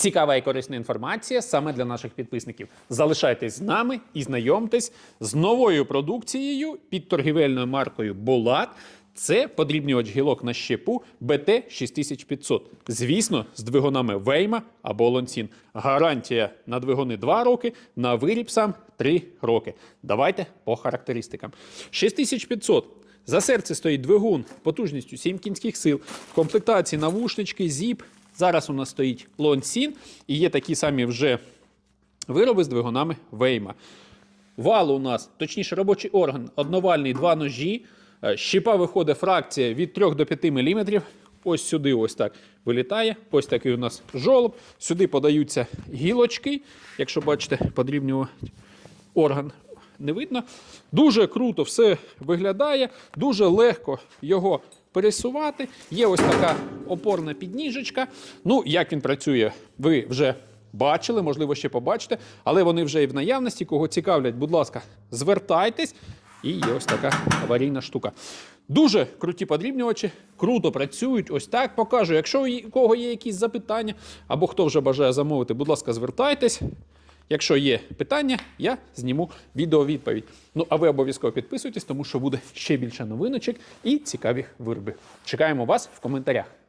Цікава і корисна інформація саме для наших підписників. Залишайтесь з нами і знайомтесь з новою продукцією під торгівельною маркою Булат. Це подрібнювач гілок на щепу BT 6500. Звісно, з двигунами Вейма або Лонсін. Гарантія на двигуни 2 роки, на виріб сам 3 роки. Давайте по характеристикам. 6500. За серце стоїть двигун потужністю 7 кінських сил. Комплектації навушнички, зіп. Зараз у нас стоїть Лонсін і є такі самі вже вироби з двигунами Вейма. Вал у нас, точніше, робочий орган, одновальний, два ножі. Е, Щепа виходить фракція від 3 до 5 мм. Ось сюди, ось так вилітає. Ось такий у нас жолоб. Сюди подаються гілочки. Якщо бачите, подрібнювати орган не видно. Дуже круто все виглядає, дуже легко його пересувати. Є ось така опорна підніжечка. Ну, як він працює, ви вже бачили, можливо, ще побачите, але вони вже і в наявності. Кого цікавлять, будь ласка, звертайтесь. І є ось така аварійна штука. Дуже круті подрібнювачі, круто працюють. Ось так покажу. Якщо у кого є якісь запитання, або хто вже бажає замовити, будь ласка, звертайтесь. Якщо є питання, я зніму відеовідповідь. Ну а ви обов'язково підписуйтесь, тому що буде ще більше новиночок і цікавих виробів. Чекаємо вас в коментарях.